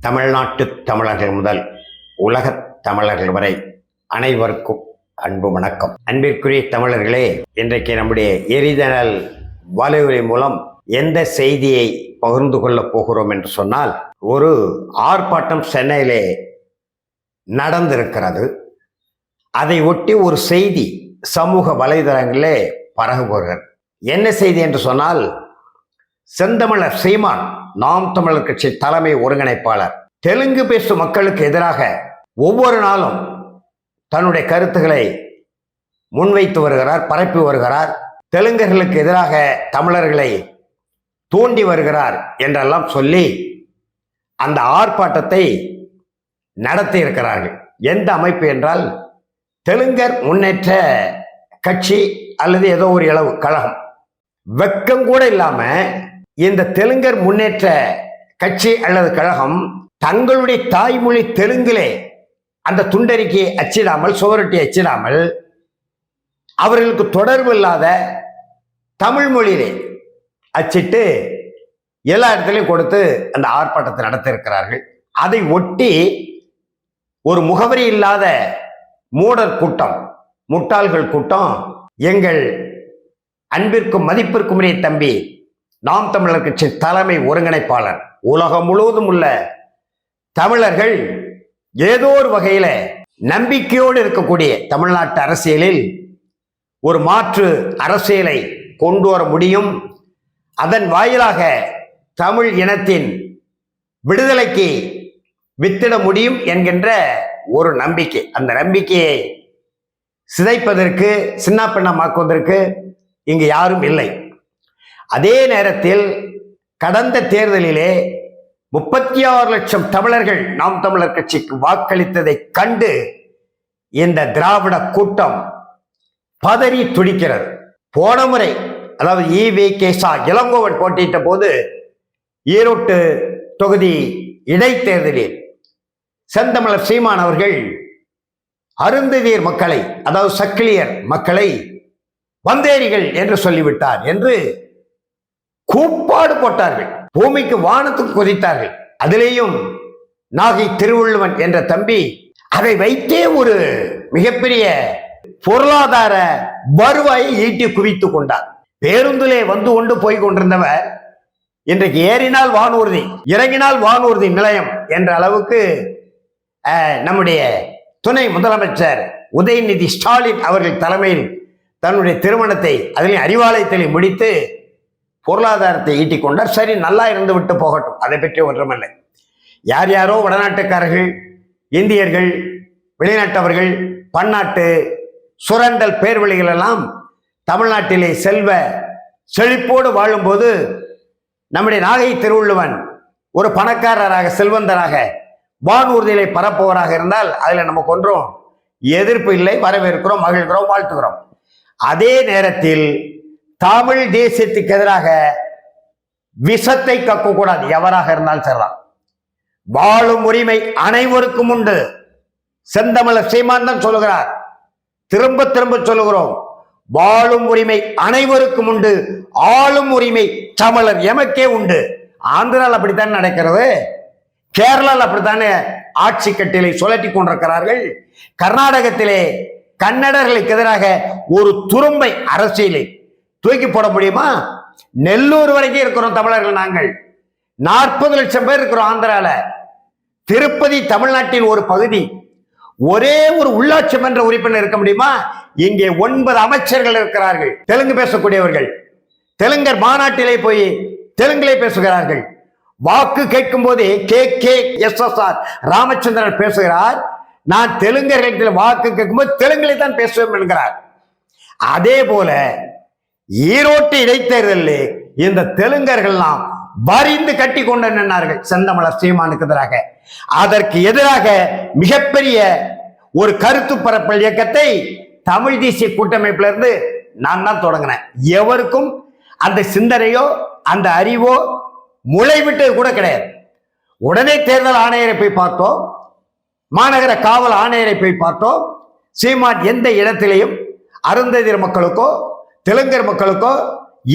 தமிழ்நாட்டு தமிழர்கள் முதல் உலகத் தமிழர்கள் வரை அனைவருக்கும் அன்பு வணக்கம். அன்பிற்குரிய தமிழர்களே இன்றைக்கு நம்முடைய எரிதனல் வலையுறை மூலம் எந்த செய்தியை பகிர்ந்து கொள்ளப் போகிறோம் என்று சொன்னால் ஒரு ஆர்ப்பாட்டம் சென்னையிலே நடந்திருக்கிறது. அதை ஒட்டி ஒரு செய்தி சமூக வலைதளங்களே பரவுகிறது என்ன செய்தி என்று சொன்னால் செந்தமிழர் சீமான் நாம் தமிழர் கட்சி தலைமை ஒருங்கிணைப்பாளர். தெலுங்கு பேசும் மக்களுக்கு எதிராக ஒவ்வொரு நாளும் தன்னுடைய கருத்துக்களை முன்வைத்து வருகிறார் பரப்பி வருகிறார். தெலுங்கர்களுக்கு எதிராக தமிழர்களை தூண்டி வருகிறார் என்றெல்லாம் சொல்லி அந்த ஆர்ப்பாட்டத்தை நடத்தி இருக்கிறார்கள். எந்த அமைப்பு என்றால் தெலுங்கர் முன்னேற்ற கட்சி அல்லது ஏதோ ஒரு இளவு கழகம். வெக்கம் கூட இல்லாமல் இந்த தெலுங்கர் முன்னேற்ற கட்சி அல்லது கழகம் தங்களுடைய தாய்மொழி தெலுங்கிலே அந்த துண்டறிக்கையை அச்சிடாமல் சுவரொட்டி அச்சிடாமல் அவர்களுக்கு தொடர்பு இல்லாத தமிழ் மொழியிலே அச்சிட்டு எல்லா இடத்துலையும் கொடுத்து அந்த ஆர்ப்பாட்டத்தை நடத்தியிருக்கிறார்கள். அதை ஒட்டி ஒரு முகவரி இல்லாத மூடர் கூட்டம் முட்டாள்கள் கூட்டம் எங்கள் அன்பிற்கும் மதிப்பிற்கும் தம்பி நாம் தமிழர் கட்சி தலைமை ஒருங்கிணைப்பாளர். உலகம் முழுவதும் உள்ள தமிழர்கள் ஏதோ ஒரு வகையில நம்பிக்கையோடு இருக்கக்கூடிய தமிழ்நாட்டு அரசியலில் ஒரு மாற்று அரசியலை கொண்டு வர முடியும். அதன் வாயிலாக தமிழ் இனத்தின் விடுதலைக்கு வித்திட முடியும் என்கின்ற ஒரு நம்பிக்கை. அந்த நம்பிக்கையை சிதைப்பதற்கு சின்ன பின்னமாக்குவதற்கு இங்கு யாரும் இல்லை. அதே நேரத்தில் கடந்த தேர்தலிலே முப்பத்தி ஆறு லட்சம் தமிழர்கள் நாம் தமிழர் கட்சிக்கு வாக்களித்ததை கண்டு இந்த திராவிட கூட்டம் பதறி துடிக்கிறது. போன முறை அதாவது ஈவி கேசா இளங்கோவன் போட்டியிட்ட போது ஈரோட்டு தொகுதி இடைத்தேர்தலில் செந்தமிழர் சீமான் அவர்கள் அருந்துவீர் மக்களை அதாவது சக்கிலியர் மக்களை வந்தேரிகள் என்று சொல்லிவிட்டார் என்று கூப்பாடு போட்டார்கள் பூமிக்கு வானத்துக்கு குதித்தார்கள். அதிலேயும் நாகை திருவள்ளுவன் என்ற தம்பி அதை வைத்தே ஒரு மிகப்பெரிய பொருளாதார வருவாயை ஈட்டி குவித்துக் கொண்டார். பேருந்திலே வந்து கொண்டு போய் கொண்டிருந்தவர் இன்றைக்கு ஏறினால் வானூர்தி இறங்கினால் வானூர்தி நிலையம் என்ற அளவுக்கு நம்முடைய துணை முதலமைச்சர் உதயநிதி ஸ்டாலின் அவர்கள் தலைமையில் தன்னுடைய திருமணத்தை அதிலே அறிவாலயத்தில் முடித்து பொருளாதாரத்தை ஈட்டிக் கொண்டார். சரி நல்லா இருந்து விட்டு போகட்டும். அதை பற்றி ஒன்றுமில்லை. யார் யாரோ வடநாட்டுக்காரர்கள் இந்தியர்கள் வெளிநாட்டவர்கள் பன்னாட்டு சுரண்டல் பேர்வழிகள் எல்லாம் தமிழ்நாட்டிலே செல்வ செழிப்போடு வாழும்போது நம்முடைய நாகை திருவள்ளுவன் ஒரு பணக்காரராக செல்வந்தராக வானூர்தியிலே பரப்புவராக இருந்தால் அதில் நமக்கு ஒன்றும் எதிர்ப்பு இல்லை வரவேற்கிறோம் மகிழ்கிறோம் வாழ்த்துகிறோம். அதே நேரத்தில் தமிழ் தேசியத்துக்கு எதிராக விஷத்தை கக்கக்கூடாது. எவராக இருந்தாலும் சரிதான். வாழும் உரிமை அனைவருக்கும் உண்டு. செந்தமிழர் சீமான் தான் சொல்லுகிறார். திரும்ப திரும்ப சொல்லுகிறோம். வாழும் உரிமை அனைவருக்கும் உண்டு. ஆளும் உரிமை தமிழர் எமக்கே உண்டு. ஆந்திராவில் அப்படித்தான் நடக்கிறது. கேரளாவில் அப்படித்தானே ஆட்சி கட்டிலை சுழட்டி கொண்டிருக்கிறார்கள். கர்நாடகத்திலே கன்னடர்களுக்கு எதிராக ஒரு துரும்பை அரசியலை தூக்கி போட முடியுமா? நெல்லூர் வரைக்கும் இருக்கிறோம் தமிழர்கள் நாங்கள். நாற்பது லட்சம் பேர் இருக்கிறோம் ஆந்திரால. திருப்பதி தமிழ்நாட்டின் ஒரு பகுதி. ஒரே ஒரு உள்ளாட்சி மன்ற உறுப்பினர் இருக்க முடியுமா? இங்கே ஒன்பது அமைச்சர்கள் இருக்கிறார்கள். தெலுங்கு பேசக்கூடியவர்கள். தெலுங்கர் மாநாட்டிலே போய் தெலுங்கிலே பேசுகிறார்கள். வாக்கு கேட்கும் போது K K S S R Ramachandran பேசுகிறார். நான் தெலுங்கர்களிடத்தில் வாக்கு கேட்கும்போது தெலுங்கிலே தான் பேசுவேன் என்கிறார். அதே போல ஈரோட்டு இடைத்தேர்தலில் இந்த தெலுங்கர்கள்லாம் வரிந்து கட்டி கொண்டு நின்றார்கள் செந்தமலர் சீமானுக்கு எதிராக. அதற்கு எதிராக மிகப்பெரிய ஒரு கருத்து பரப்பல் இயக்கத்தை தமிழ் தேசிய கூட்டமைப்புல இருந்து நான் தான் தொடங்கினேன். எவருக்கும் அந்த சிந்தனையோ அந்த அறிவோ முளைவிட்டது கூட கிடையாது. உடனே தேர்தல் ஆணையரை போய் பார்த்தோம். மாநகர காவல் ஆணையரை போய் பார்த்தோம். சீமான் எந்த இடத்திலையும் அருந்ததிர மக்களுக்கோ தெலுங்கர் மக்களுக்கோ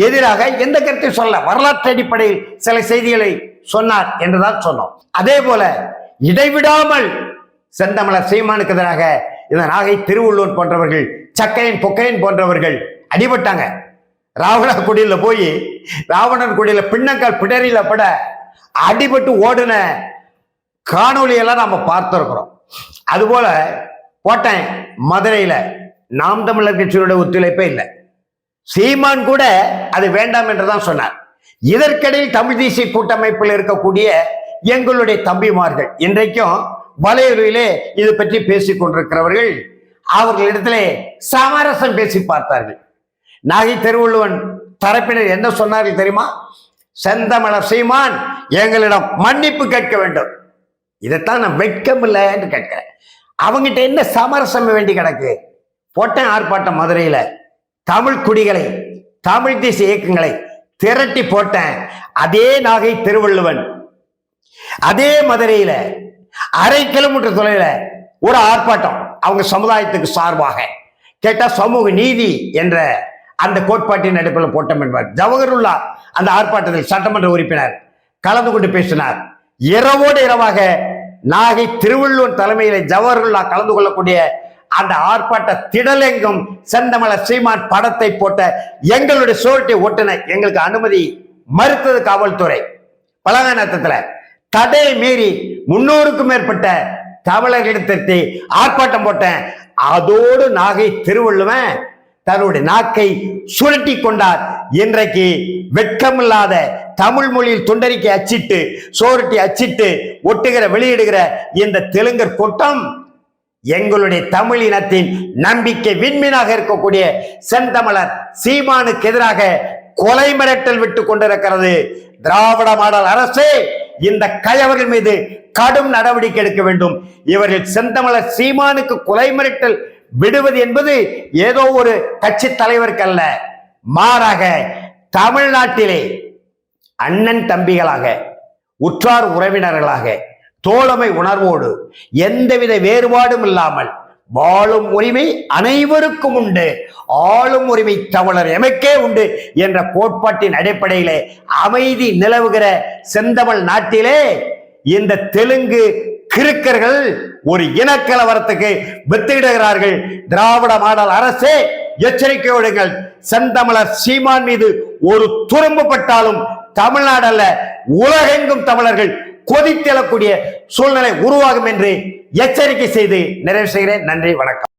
எதிராக எந்த கருத்தை சொல்ல வரலாற்று அடிப்படையில் சில செய்திகளை சொன்னார் என்றுதான் சொன்னோம். அதே போல இடைவிடாமல் செந்தமலர் சீமானுக்கு எதிராக இந்த நாகை திருவள்ளூர் போன்றவர்கள் சக்கையன் பொக்கையன் போன்றவர்கள் அடிபட்டாங்க. ராவண குடியில போய் ராவணன் குடியில பின்னங்கால் பிடரியில பட அடிபட்டு ஓடுன காணொளியெல்லாம் நம்ம பார்த்துருக்குறோம். அதுபோல போட்டேன் மதுரையில். நாம் தமிழர் கட்சியோட ஒத்துழைப்பே இல்லை. சீமான் கூட அது வேண்டாம் என்றுதான் சொன்னார். இதற்கிடையில் தமிழ் தேசிய கூட்டமைப்பில் இருக்கக்கூடிய எங்களுடைய தம்பிமார்கள் இன்றைக்கும் வலையுறையிலே இது பற்றி பேசிக் கொண்டிருக்கிறவர்கள் அவர்களிடத்திலே சமரசம் பேசி பார்த்தார்கள். நாகை திருவள்ளுவன் தரப்பினர் என்ன சொன்னார்கள் தெரியுமா? செந்தமலர் சீமான் எங்களிடம் மன்னிப்பு கேட்க வேண்டும். இதைத்தான் நான் வெட்கம் இல்லை என்று கேட்கிறேன். அவங்கிட்ட என்ன சமரசம் வேண்டி கிடக்கு? போட்டேன் ஆர்ப்பாட்டம் மதுரையில். தமிழ் குடிகளை தமிழ் தேச இயக்கங்களை திரட்டி போட்டேன் அதே நாகை திருவள்ளுவன் அதே மதுரையில அரை கிலோமீட்டர் தொலைவில் ஒரு ஆர்ப்பாட்டம் அவங்க சமுதாயத்துக்கு சார்பாக. கேட்டா சமூக நீதி என்ற அந்த கோட்பாட்டின் அடிப்படையில் போட்டம் என்பார். ஜவஹருல்லா அந்த ஆர்ப்பாட்டத்தில் சட்டமன்ற உறுப்பினர் கலந்து கொண்டு பேசினார். இரவோடு இரவாக நாகை திருவள்ளுவன் தலைமையில் ஜவஹருல்லா கலந்து கொள்ளக்கூடிய அந்த ஆர்ப்பாட்ட திடலெங்கும் செந்தமலர் சீமான் படத்தை போட்ட எங்களுடைய சோட்டை ஒட்டின எங்களுக்கு அனுமதி மறுத்தது காவல்துறை. பழங்கானத்துல தடை மீறி முன்னூறுக்கும் மேற்பட்ட தமிழர்களிடத்திற்கு ஆர்ப்பாட்டம் போட்டேன். அதோடு நாகை திருவள்ளுவன் தன்னுடைய நாக்கை சுருட்டி கொண்டார். இன்றைக்கு வெட்கமில்லாத தமிழ் மொழியில் துண்டறிக்கை அச்சிட்டு சோரட்டி அச்சிட்டு ஒட்டுகிற வெளியிடுகிற இந்த தெலுங்கர் கூட்டம் எங்களுடைய தமிழ் இனத்தின் நம்பிக்கை விண்மீனாக இருக்கக்கூடிய செந்தமலர் சீமானுக்கு எதிராக கொலை மிரட்டல் விட்டு கொண்டிருக்கிறது. திராவிட மாடல் அரசே இந்த கயவர்கள் மீது கடும் நடவடிக்கை எடுக்க வேண்டும். இவர்கள் செந்தமலர் சீமானுக்கு கொலை மிரட்டல் விடுவது என்பது ஏதோ ஒரு கட்சி தலைவருக்கு அல்ல மாறாக தமிழ்நாட்டிலே அண்ணன் தம்பிகளாக உற்றார் உறவினர்களாக தோழமை உணர்வோடு எந்தவித வேறுபாடும் இல்லாமல் வாழும் உரிமை அனைவருக்கும் உண்டு. ஆளும் உரிமை தமிழர் எமக்கே உண்டு என்ற கோட்பாட்டின் அடிப்படையிலே அமைதி நிலவுகிற செந்தமிழ் நாட்டிலே இந்த தெலுங்கு கிறுக்கர்கள் ஒரு இனக்கலவரத்துக்கு வித்திடுகிறார்கள். திராவிட மாடல் அரசே எச்சரிக்கையோடுங்கள் செந்தமிழர் சீமான் மீது ஒரு துரும்பு பட்டாலும் தமிழ்நாடு அல்ல உலகெங்கும் தமிழர்கள் கொதித்தெழக்கூடிய சூழ்நிலை உருவாகும் என்று எச்சரிக்கை செய்து நிறைவு செய்கிறேன். நன்றி வணக்கம்.